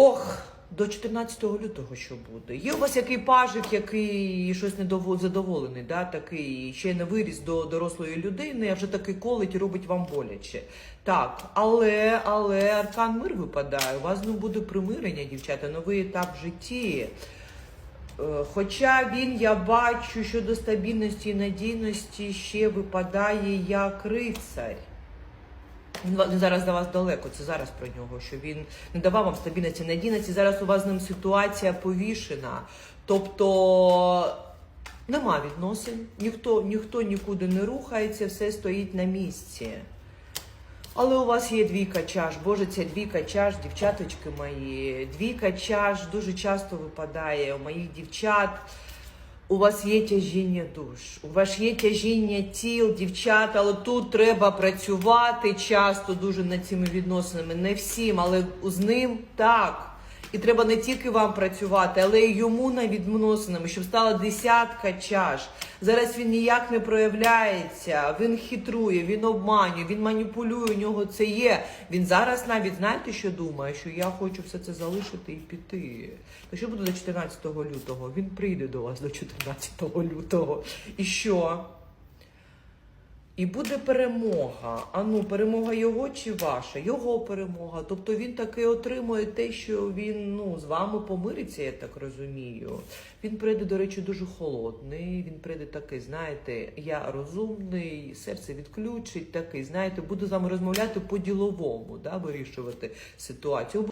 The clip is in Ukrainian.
Ох, до 14 лютого що буде? Є у вас який пажик, який щось недово- задоволений, да? такий ще не виріс до дорослої людини, а вже такий колить і робить вам боляче. Так, але, але аркан мир випадає. У вас ну, буде примирення, дівчата, новий етап в житті. Е, Хоча він, я бачу, щодо стабільності і надійності ще випадає як рицарь. Він зараз до вас далеко, це зараз про нього, що він не давав вам стабільності, надійності. Зараз у вас з ним ситуація повішена. Тобто нема відносин, ніхто, ніхто нікуди не рухається, все стоїть на місці. Але у вас є двійка чаш. Боже, ця двійка чаш, дівчаточки мої. Двійка чаш дуже часто випадає у моїх дівчат. У вас є тяжіння душ, у вас є тяжіння тіл, дівчат, але тут треба працювати часто дуже над цими відносинами. Не всім, але з ним так. І треба не тільки вам працювати, але й йому над відносинами, щоб стала десятка чаш. Зараз він ніяк не проявляється, він хитрує, він обманює, він маніпулює. У нього це є. Він зараз навіть знаєте, що думає, що я хочу все це залишити і піти. То що буде до 14 лютого? Він прийде до вас до 14 лютого. І що? І буде перемога. А ну, перемога його чи ваша? Його перемога. Тобто він таки отримує те, що він ну, з вами помириться, я так розумію. Він прийде, до речі, дуже холодний. Він прийде такий, знаєте, я розумний, серце відключить, такий, знаєте, буду з вами розмовляти по-діловому, да, вирішувати ситуацію.